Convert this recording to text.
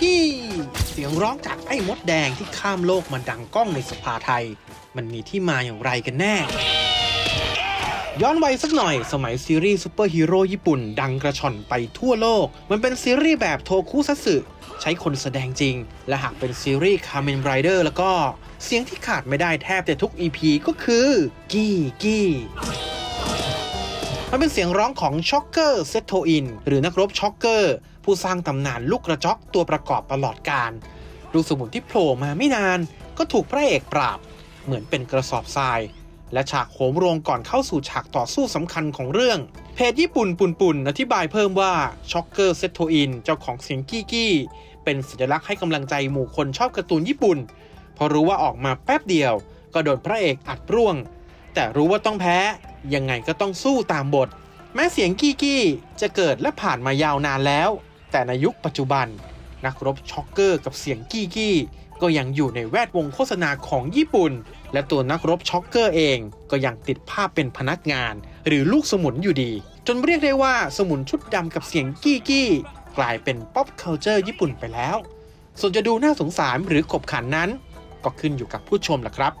กี้ เสียงร้องจากไอ้มดแดงที่ข้ามโลกมาดังก้องในสภาไทย มันมีที่มาอย่างไรกันแน่ ย้อนวัยสักหน่อยสมัยซีรีส์ซูเปอร์ฮีโร่ญี่ปุ่น ดังกระชอนไปทั่วโลก มันเป็นซีรีส์แบบโทคุซัตสึใช้คนแสดงจริง และหากเป็นซีรีส์คา m เมนไรเดอร์แล้วก็ เสียงที่ขาดไม่ได้แทบจะทุก EP ก็คือ กี้กี้ มันเป็นเสียงร้องของช็อกเกอร์เซโทอินหรือนักรบช็อกเกอร์ ผู้สร้างตำนานลูกกระจอกตัวประกอบตลอดการลูกสมุนที่โผล่มาไม่นาน ก็ถูกพระเอกปราบ เหมือนเป็นกระสอบทราย และฉากโหมโรงก่อนเข้าสู่ฉากต่อสู้สำคัญของเรื่อง เพจญี่ปุ่นปุ่นปุ่นอธิบายเพิ่มว่าช็อกเกอร์เซโทอินเจ้าของเสียงกี้กี้เป็นสัญลักษณ์ให้กำลังใจหมู่คนชอบการ์ตูนญี่ปุ่นพราะรู้ว่าออกมาแป๊บเดียว ก็โดนพระเอกอัดร่วง แต่รู้ว่าต้องแพ้ ยังไงก็ต้องสู้ตามบท แม้เสียงกี้กี้จะเกิดและผ่านมายาวนานแล้ว แต่ในยุคปัจจุบัน นักรบช็อกเกอร์กับเสียงกี้กี้ก็ยังอยู่ในแวดวงโฆษณาของญี่ปุ่น และตัวนักรบช็อกเกอร์เองก็ยังติดภาพเป็นพนักงาน หรือลูกสมุนอยู่ดี จนเรียกได้ว่าสมุนชุดดำกับเสียงกี้กี้กลายเป็น pop culture ญี่ปุ่นไปแล้ว ส่วนจะดูน่าสงสารหรือขบขันนั้น ก็ขึ้นอยู่กับผู้ชมล่ะครับ